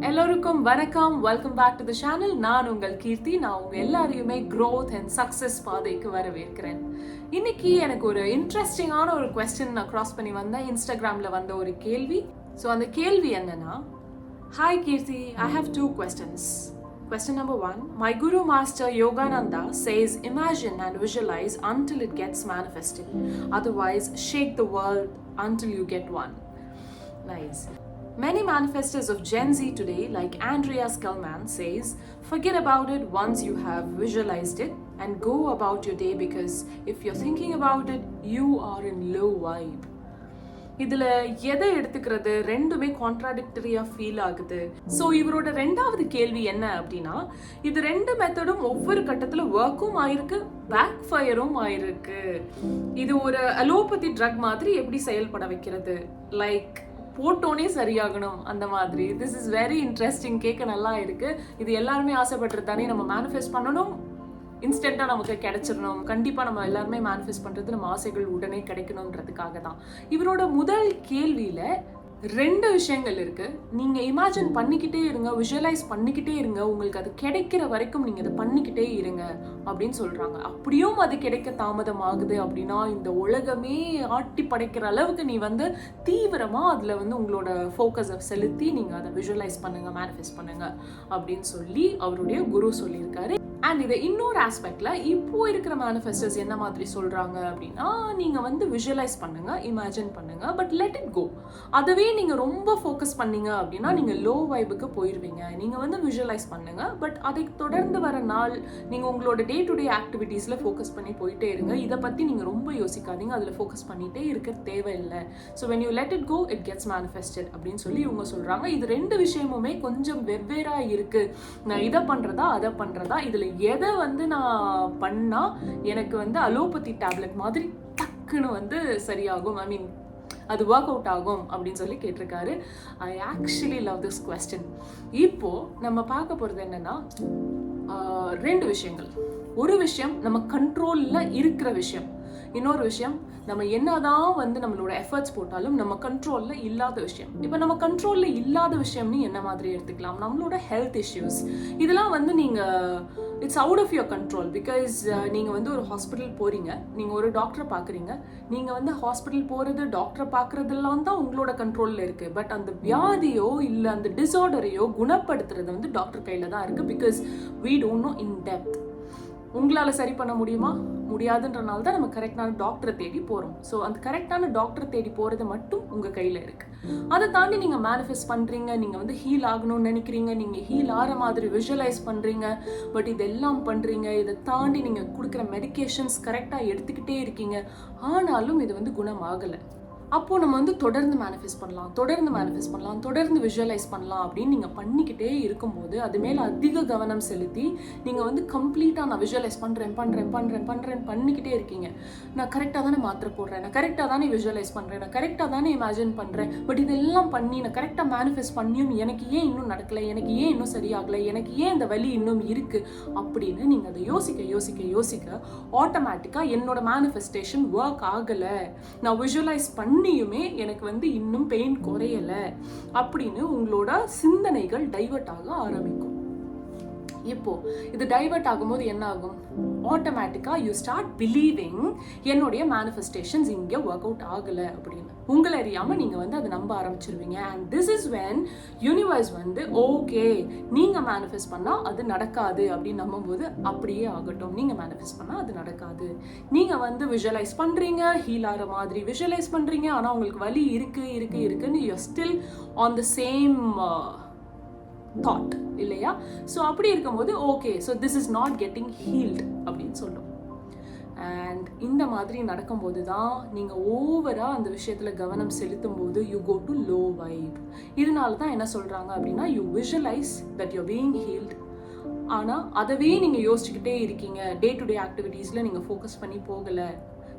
எல்லோருக்கும் வணக்கம். Welcome back to the channel நான் உங்கள் கீர்த்தி. நான் உங்க எல்லாரையுமே க்ரோத் அண்ட் சக்ஸஸ் பாதைக்கு வரவேற்கிறேன். இன்னைக்கு எனக்கு ஒரு இன்ட்ரெஸ்டிங்கான ஒரு கொஸ்டின் நான் கிராஸ் பண்ணி வந்தேன். இன்ஸ்டாகிராம்ல வந்த ஒரு கேள்வி. ஸோ அந்த கேள்வி என்னன்னா hi Keerthi I have two questions Question number one My Guru Master Yogananda says, Imagine and visualize until it gets manifested. Otherwise, shake the world until you get one. Nice. Many manifestors of Gen Z today, like Andrea Skellman, says, forget about it once you have visualized it and go about your day because if you're thinking about it, you are in low vibe. இதில் எதை எடுத்துக்கிறது ரெண்டுமே கான்ட்ராடிக்டரியாக feel ஆகுது so இவரோட ரெண்டாவது கேள்வி என்ன அப்படின்னா இது ரெண்டு மெத்தடும் ஒவ்வொரு கட்டத்தில் ஒர்க்கும் ஆயிருக்கு பேக் ஃபயரும் ஆயிருக்கு இது ஒரு அலோபதி ட்ரக் மாதிரி எப்படி செயல்பட வைக்கிறது லைக் போட்டோனே சரியாகணும் அந்த மாதிரி. திஸ் இஸ் வெரி இன்ட்ரெஸ்டிங் கேட்க நல்லா இருக்கு. இது எல்லாருமே ஆசைப்படுறது தானே நம்ம மேனிஃபெஸ்ட் பண்ணணும்? இன்ஸ்டண்ட்டாக நமக்கு கிடைச்சிடணும். கண்டிப்பாக நம்ம எல்லாருமே மேனிஃபெஸ்ட் பண்ணுறது நம்ம ஆசைகள் உடனே கிடைக்கணுன்றதுக்காக தான் இவரோட முதல் கேள்வியில் ரெண்டு விஷயங்கள் இருக்கு. நீங்க இமேஜின் பண்ணிக்கிட்டே இருங்க விஷுவலைஸ் பண்ணிக்கிட்டே இருங்க. உங்களுக்கு அது கிடைக்கிற வரைக்கும் நீங்க இதை பண்ணிக்கிட்டே இருங்க அப்படின்னு சொல்றாங்க. அப்படியும் அது கிடைக்க தாமதம் ஆகுது அப்படின்னா இந்த உலகமே ஆட்டி படைக்கிற அளவுக்கு நீ வந்து தீவிரமா அதுல வந்து உங்களோட ஃபோக்கஸை செலுத்தி நீங்க அதை விஷுவலைஸ் பண்ணுங்க மேனிஃபெஸ்ட் பண்ணுங்க அப்படின்னு சொல்லி அவருடைய குரு சொல்லியிருக்காரு. அண்ட் இதை இன்னொரு ஆஸ்பெக்டில் இப்போ இருக்கிற மேனிஃபெஸ்டர்ஸ் என்ன மாதிரி சொல்கிறாங்க அப்படின்னா நீங்கள் வந்து விஷுவலைஸ் பண்ணுங்கள் இமேஜின் பண்ணுங்கள் பட் லெட் இட் கோ அதுவே நீங்கள் ரொம்ப ஃபோக்கஸ் பண்ணீங்க அப்படின்னா நீங்கள் லோ வைபுக்கு போயிடுவீங்க நீங்கள் வந்து விஷுவலைஸ் பண்ணுங்கள் பட் அதை தொடர்ந்து வர நாள் நீங்கள் உங்களோட டே டு டே ஆக்டிவிட்டீஸில் ஃபோக்கஸ் பண்ணி போயிட்டே இருங்க. இதை பற்றி நீங்கள் ரொம்ப யோசிக்காதீங்க அதில் ஃபோக்கஸ் பண்ணிகிட்டே இருக்க தேவையில்லை. So when you let it go it gets manifested அப்படின்னு சொல்லி இவங்க சொல்கிறாங்க இது ரெண்டு விஷயமுமே கொஞ்சம் வெவ்வேறாக இருக்குது நான் இதை பண்ணுறதா அதை பண்ணுறதா இதில் எதை வந்து நான் பண்ணால் எனக்கு வந்து அலோபதி டேப்லெட் மாதிரி டக்குன்னு வந்து சரியாகும். ஐ மீன் அது ஒர்க் அவுட் ஆகும் அப்படின்னு சொல்லி கேட்டிருக்காரு. I actually love this question இப்போ நம்ம பார்க்க போகிறது என்னன்னா ரெண்டு விஷயங்கள். ஒரு விஷயம் நம்ம கண்ட்ரோலில் இருக்கிற விஷயம். இன்னொரு விஷயம் நம்ம என்னதான் வந்து நம்மளோட எஃபர்ட்ஸ் போட்டாலும் நம்ம கண்ட்ரோல்ல இல்லாத விஷயம். இப்போ நம்ம கண்ட்ரோல்ல இல்லாத விஷயம்னு என்ன மாதிரி எடுத்துக்கலாம்? நம்மளோட ஹெல்த் இஷ்யூஸ் இதெல்லாம் வந்து நீங்க it's out of your control because நீங்க வந்து ஒரு ஹாஸ்பிட்டல் போறீங்க. நீங்க ஒரு டாக்டரை பாக்குறீங்க. நீங்க வந்து ஹாஸ்பிட்டல் போறது டாக்டரை பாக்குறதெல்லாம் தான் உங்களோட கண்ட்ரோல்ல இருக்கு. பட் அந்த வியாதியோ இல்ல அந்த டிஸார்டரையோ குணப்படுத்துறது வந்து டாக்டர் கையில தான் இருக்கு பிகாஸ் வீ டோன்ட் நோ இன் டெப்த் உங்களால சரி பண்ண முடியுமா? முடியாதுன்றனால தான் நம்ம கரெக்டான டாக்டரை தேடி போகிறோம் ஸோ அந்த கரெக்டான டாக்டரை தேடி போகிறது மட்டும் உங்கள் கையில் இருக்குது அதை தாண்டி நீங்கள் மேனிஃபெஸ்ட் பண்ணுறீங்க நீங்கள் வந்து ஹீல் ஆகணும்னு நினைக்கிறீங்க நீங்கள் ஹீல் ஆகிற மாதிரி விஷுவலைஸ் பண்ணுறீங்க பட் இதெல்லாம் பண்ணுறீங்க இதை தாண்டி நீங்கள் கொடுக்குற மெடிகேஷன்ஸ் கரெக்டாக எடுத்துக்கிட்டே இருக்கீங்க. ஆனாலும் இது வந்து குணமாகலை. அப்போ நம்ம வந்து தொடர்ந்து மேனிஃபெஸ்ட் பண்ணலாம் தொடர்ந்து மேனிஃபெஸ்ட் பண்ணலாம் தொடர்ந்து விஷுவலைஸ் பண்ணலாம் அப்படின்னு நீங்கள் பண்ணிக்கிட்டே இருக்கும்போது அது மேலே அதிக கவனம் செலுத்தி நீங்கள் வந்து கம்ப்ளீட்டாக நான் விஷுவலைஸ் பண்ணுறேன் பண்ணுறேன் பண்ணுறேன் பண்ணுறேன் பண்ணிக்கிட்டே இருக்கீங்க. நான் கரெக்டாக தானே மாத்திரை போடுறேன் நான் கரெக்டாக தானே விஷுவலைஸ் பண்ணுறேன் நான் கரெக்டாக தானே இமேஜின் பண்ணுறேன் பட் இதெல்லாம் பண்ணி நான் கரெக்டாக மேனிஃபெஸ்ட் பண்ணியும் எனக்கு ஏன் இன்னும் நடக்கலை எனக்கு ஏன் இன்னும் சரியாகலை எனக்கு ஏன் இந்த வலி இன்னும் இருக்குது அப்படின்னு நீங்கள் அதை யோசிக்க யோசிக்க யோசிக்க ஆட்டோமேட்டிக்காக என்னோட மேனிஃபெஸ்டேஷன் ஒர்க் ஆகலை. நான் விஷுவலைஸ் பண்ணியுமே எனக்கு வந்து இன்னும் பெயின் குறையலை அப்படின்னு உங்களோட சிந்தனைகள் டைவர்ட் ஆக ஆரம்பிக்கும். இப்போ இது டைவர்ட் ஆகும்போது என்ன ஆகும் ஆட்டோமேட்டிக்கா யூ ஸ்டார்ட் பிலீவிங் என்னுடைய மேனிஃபெஸ்டேஷன்ஸ் இங்கே ஒர்க் அவுட் ஆகலை அப்படின்னு. உங்களை அறியாம நீங்க வந்து அதை நம்ப ஆரம்பிச்சிருவீங்க. And this is when universe வந்து ஓகே நீங்க மேனிஃபெஸ்ட் பண்ணா அது நடக்காது அப்படின்னு நம்பும்போது அப்படியே ஆகட்டும். நீங்க மேனிஃபெஸ்ட் பண்ணா அது நடக்காது. நீங்க வந்து விஷுவலைஸ் பண்றீங்க ஹீல் ஆகிற மாதிரி விஷுவலைஸ் பண்றீங்க. ஆனா உங்களுக்கு வலி இருக்கு இருக்கு இருக்குன்னு you still on the same thought இல்லையா? ஸோ அப்படி இருக்கும்போது okay so this is not getting healed அப்படின்னு சொல்லும். அண்ட் இந்த மாதிரி நடக்கும்போது தான் நீங்கள் ஓவராக அந்த விஷயத்தில் கவனம் செலுத்தும் போது you go to low vibe இதனால தான் என்ன சொல்கிறாங்க அப்படின்னா you visualise that you being healed ஆனால் அதவே நீங்கள் யோசிச்சுக்கிட்டே இருக்கீங்க. டே டு டே ஆக்டிவிட்டீஸில் நீங்கள் ஃபோக்கஸ் பண்ணி போகலை.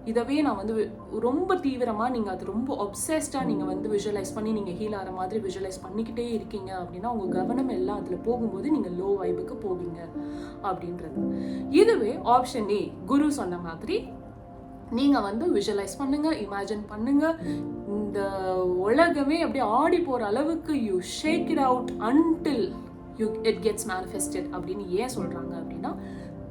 இதவே நான் வந்து ரொம்ப தீவிரமாக நீங்கள் அது ரொம்ப அப்சஸ்டாக நீங்கள் வந்து விஷுவலைஸ் பண்ணி நீங்கள் ஹீல் ஆகிற மாதிரி விஷுவலைஸ் பண்ணிக்கிட்டே இருக்கீங்க அப்படின்னா உங்கள் கவனம் எல்லாம் அதில் போகும்போது நீங்கள் லோ வைபுக்கு போவீங்க அப்படின்றது. இதுவே ஆப்ஷன் ஏ குரு சொன்ன மாதிரி நீங்கள் வந்து விஷுவலைஸ் பண்ணுங்கள் இமேஜின் பண்ணுங்கள் இந்த உலகமே அப்படியே ஆடி போகிற அளவுக்கு you shake it out until you it gets manifested அப்படின்னு ஏன் சொல்கிறாங்க அப்படின்னா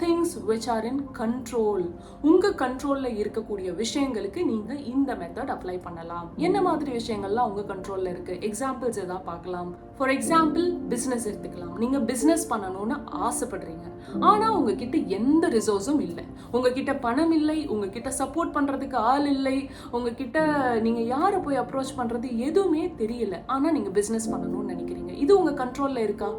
things which are in control உங்கள் கண்ட்ரோலில் இருக்கக்கூடிய விஷயங்களுக்கு நீங்கள் இந்த மெத்தட் அப்ளை பண்ணலாம். என்ன மாதிரி விஷயங்கள்லாம் உங்கள் கண்ட்ரோலில் இருக்குது எக்ஸாம்பிள்ஸ் எதாவது பார்க்கலாம். ஃபார் எக்ஸாம்பிள் பிஸ்னஸ் எடுத்துக்கலாம். நீங்கள் பிஸ்னஸ் பண்ணணும்னு ஆசைப்படுறீங்க. ஆனால் உங்ககிட்ட எந்த ரிசோர்ஸும் இல்லை. உங்ககிட்ட பணம் இல்லை. உங்ககிட்ட சப்போர்ட் பண்ணுறதுக்கு ஆள் இல்லை. உங்ககிட்ட நீங்கள் யாரை போய் அப்ரோச் பண்ணுறது எதுவுமே தெரியல. ஆனால் நீங்கள் பிஸ்னஸ் பண்ணணும்னு நினைக்கிறீங்க. இது உங்கள் கண்ட்ரோலில் இருக்கா?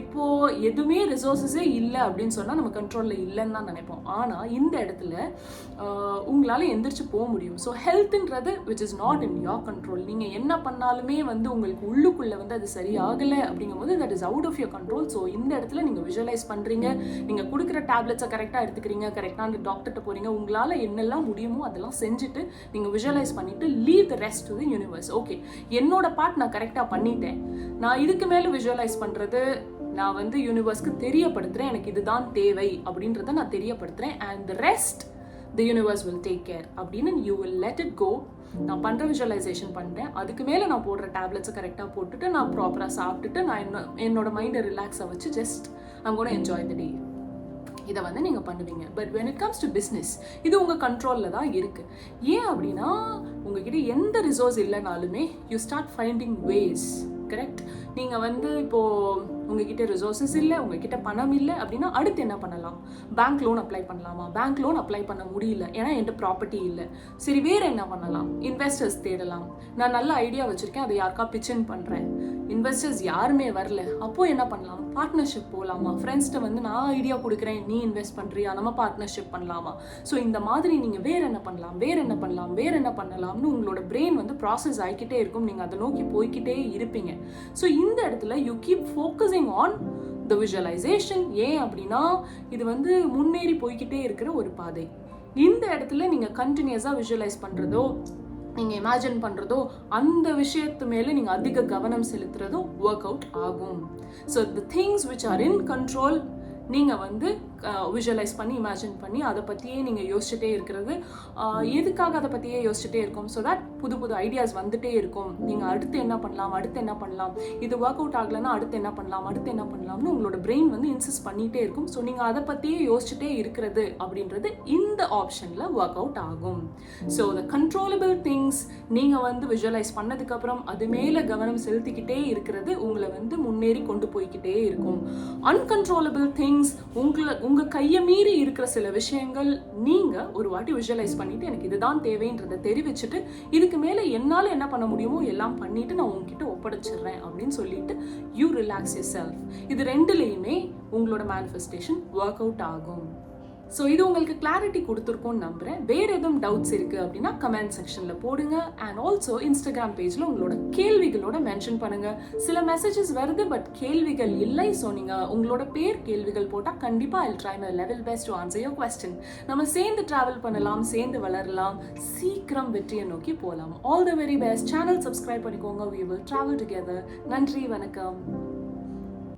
இப்போ எதுவுமே ரிசோர்ஸஸே இல்லை அப்படின்னு சொன்னால் நம்ம கண்ட்ரோலில் இல்லைன்னு தான் நினைப்போம். ஆனால் இந்த இடத்துல உங்களால் உங்களால எந்திரிச்சு போக முடியும். So ஹெல்த்ன்றது which is not in your control நீங்கள் என்ன பண்ணாலுமே வந்து உங்களுக்கு உள்ளுக்குள்ளே வந்து அது சரியாகலை அப்படிங்கும்போது that is out of your control so இந்த இடத்துல நீங்கள் விஷுவலைஸ் பண்ணுறீங்க நீங்கள் கொடுக்குற டேப்லெட்ஸை கரெக்டாக எடுத்துக்கிறீங்க. கரெக்டான டாக்டர்கிட்ட போகிறீங்க உங்களால் என்னெல்லாம் முடியுமோ அதெல்லாம் செஞ்சுட்டு நீங்கள் விஷுவலைஸ் பண்ணிவிட்டு leave the rest to the universe okay என்னோட பார்ட் நான் கரெக்டாக பண்ணிட்டேன். நான் இதுக்கு மேலே விஷுவலைஸ் பண்ணுறது நான் வந்து யூனிவர்ஸ்க்கு தெரியப்படுத்துகிறேன் எனக்கு இதுதான் தேவை அப்படின்றத நான் தெரியப்படுத்துகிறேன் and the rest the universe will take care அப்படின்னு you will let it go நான் பண்ணுற விஷுவலைசேஷன் பண்ணுறேன் அதுக்கு மேலே நான் போடுற டேப்லெட்ஸை கரெக்டாக போட்டுட்டு நான் ப்ராப்பராக சாப்பிட்டுட்டு நான் என்ன என்னோட மைண்டை ரிலாக்ஸாக வச்சு ஜஸ்ட் I'm கூட என்ஜாய் த டே இதை வந்து நீங்கள் பண்ணுவீங்க. But when it comes to business இது உங்கள் கண்ட்ரோலில் தான் இருக்குது ஏன் அப்படின்னா உங்ககிட்ட எந்த resource இல்லைனாலுமே you start finding ways correct நீங்கள் வந்து இப்போது உங்ககிட்ட ரிசோர்ஸஸ் இல்லை உங்ககிட்ட பணம் இல்லை அப்படின்னா அடுத்து என்ன பண்ணலாம்? பேங்க் லோன் அப்ளை பண்ணலாமா? பேங்க் லோன் அப்ளை பண்ண முடியல ஏன்னா என்கிட்ட ப்ராப்பர்ட்டி இல்லை. சரி வேற என்ன பண்ணலாம்? இன்வெஸ்டர்ஸ் தேடலாம். நான் நல்ல ஐடியா வச்சுருக்கேன் அதை யாருக்கா பிச்சின் பண்ணுறேன் இன்வெஸ்டர்ஸ் யாருமே வரல. அப்போ என்ன பண்ணலாம்? பார்ட்னர்ஷிப் போகலாமா ஃப்ரெண்ட்ஸ்கிட்ட வந்து நான் ஐடியா கொடுக்குறேன் நீ இன்வெஸ்ட் பண்ணுறியா நம்ம பார்ட்னர்ஷிப் பண்ணலாமா? ஸோ இந்த மாதிரி நீங்கள் வேறு என்ன பண்ணலாம்? வேறு என்ன பண்ணலாம்? வேறு என்ன பண்ணலாம்னு உங்களோட பிரெயின் வந்து ப்ராசஸ் ஆகிக்கிட்டே இருக்கும். நீங்கள் அதை நோக்கி போய்க்கிட்டே இருப்பீங்க. ஸோ இந்த இடத்துல you keep focusing on the visualisation ஏன் அப்படின்னா இது வந்து முன்னேறி போய்கிட்டே இருக்கிற ஒரு பாதை. இந்த இடத்துல நீங்கள் கண்டினியூஸாக விஷுவலைஸ் பண்ணுறதோ நீங்கள் இமேஜின் பண்ணுறதோ அந்த விஷயத்து மேலே நீங்கள் அதிக கவனம் செலுத்துறதோ ஒர்க் அவுட் ஆகும். So the things which are in control நீங்கள் வந்து விஷுவலைஸ் பண்ணி இமேஜின் பண்ணி அதை பற்றியே நீங்கள் யோசிச்சுட்டே இருக்கிறது. எதுக்காக அதை பற்றியே யோசிச்சுட்டே இருக்கும்? ஸோ தட் புது புது ஐடியாஸ் வந்துட்டே இருக்கும். நீங்கள் அடுத்து என்ன பண்ணலாம்? அடுத்து என்ன பண்ணலாம்? இது ஒர்க் அவுட் ஆகலைன்னா அடுத்து என்ன பண்ணலாம்? அடுத்து என்ன பண்ணலாம்னு உங்களோட பிரெயின் வந்து இன்சிஸ்ட் பண்ணிகிட்டே இருக்கும். ஸோ நீங்கள் அதை பற்றியே யோசிச்சுட்டே இருக்கிறது அப்படின்றது இந்த ஆப்ஷனில் ஒர்க் அவுட் ஆகும். ஸோ த கண்ட்ரோலபிள் திங்ஸ் நீங்கள் வந்து விஷுவலைஸ் பண்ணதுக்கப்புறம் அது மேலே கவனம் செலுத்திக்கிட்டே இருக்கிறது உங்களை வந்து முன்னேறி கொண்டு போய்க்கிட்டே இருக்கும். அன்கண்ட்ரோலபிள் திங்ஸ் உங்களை உங்கள் கையை மீறி இருக்கிற சில விஷயங்கள் நீங்கள் ஒரு வாட்டி விஷுவலைஸ் பண்ணிவிட்டு எனக்கு இதுதான் தேவைன்றதை தெரிவிச்சுட்டு இதுக்கு மேலே என்னால் என்ன பண்ண முடியுமோ எல்லாம் பண்ணிவிட்டு நான் உங்ககிட்ட ஒப்படைச்சிடுறேன் அப்படின்னு சொல்லிட்டு யூ ரிலாக்ஸ் யூர் செல்ஃப் இது ரெண்டுலேயுமே உங்களோட மேனிஃபெஸ்டேஷன் ஒர்க் அவுட் ஆகும். ஸோ இது உங்களுக்கு கிளாரிட்டி கொடுத்துருக்கோன்னு நம்புகிறேன் வேறு எதுவும் டவுட்ஸ் இருக்கு அப்படின்னா கமெண்ட் செக்ஷனில் போடுங்க. அண்ட் ஆல்சோ இன்ஸ்டாகிராம் பேஜில் உங்களோட கேள்விகளோட மென்ஷன் பண்ணுங்கள் சில மெசேஜஸ் வருது பட் கேள்விகள் இல்லை. ஸோ நீங்கள் உங்களோட பேர் கேள்விகள் போட்டால் கண்டிப்பாக I try my level best to answer your question நம்ம சேர்ந்து ட்ராவல் பண்ணலாம் சேர்ந்து வளரலாம். சீக்கிரம் வெற்றியை நோக்கி போகலாம் all the very best channel subscribe பண்ணிக்கோங்க. வி வில் ட்ராவல் டுகெதர் நன்றி வணக்கம்.